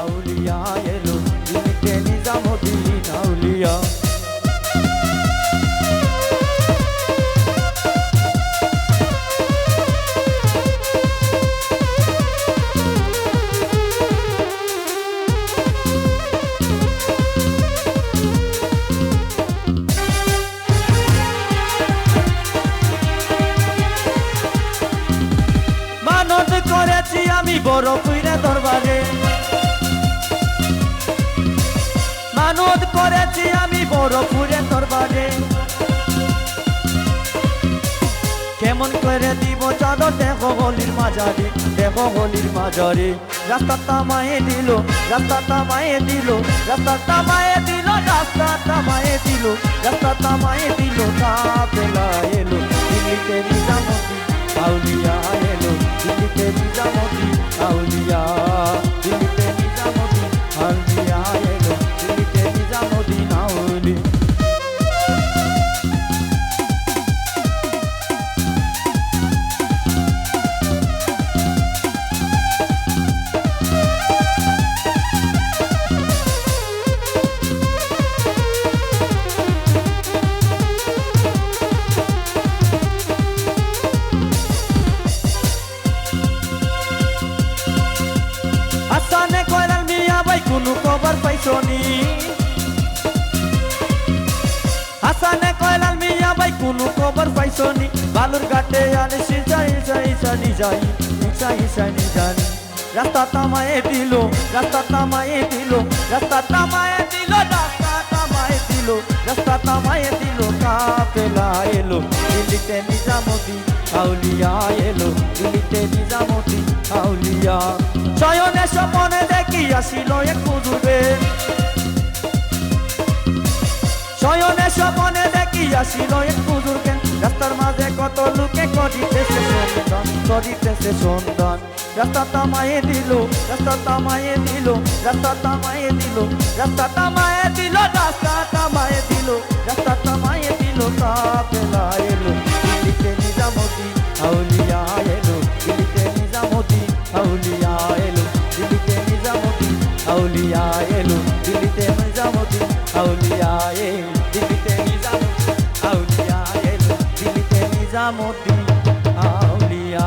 আউলিয়া এলো দিল্লিতে নিজামুদ্দিন আউলিয়া করেছি আমি বড় পুইরা দরবারে। দরবারে কেমন করে দিব চাদর দেখো হলির মাঝারে, দেখো হলির মাঝারে। রাস্তা তামায়ে দিল রাস্তা তামায়ে দিল রাস্তা তামায়ে দিল রাস্তা তামায়ে দিল রাস্তা তামায়ে দিল কাপেলা এলো। দিল্লিতে নিজামতি আউলিয়া কোনো খবর পাইছো নি? হাসানে কয়লাল মিয়া ভাই, কোনো খবর পাইছো নি? বালুর ঘাটে আনে সিজা ইসা ইসা নিজাই ইসা ইসা নিজানি রাস্তা তামায়ে দিল, রাস্তা তামায়ে দিল, রাস্তা তামায়ে দিল, রাস্তা তামায়ে দিল কাফেলা এলো, দিল্লিতে নিজামতি আউলিয়া এলো, দিল্লিতে নিজামতি স্বপনে দেখি আসিল এক হুজুরে শয়নে সপনে দেখি আসিল এক হুজুরকে রাস্তার মাঝে কত লোকে করিতেছে সন্ধান করিতেছে সন্ধান রাস্তা তামায়ে দিল, রাস্তা তামায়ে দিল, রাস্তা তামায়ে দিল, রাস্তা তামায়ে দিল। আউলিয়া এলো দিল্লিতে নিজামতি আউলিয়া এলো দিল্লিতে নিজামতি আউলিয়া এলো দিল্লিতে নিজামতি আউলিয়া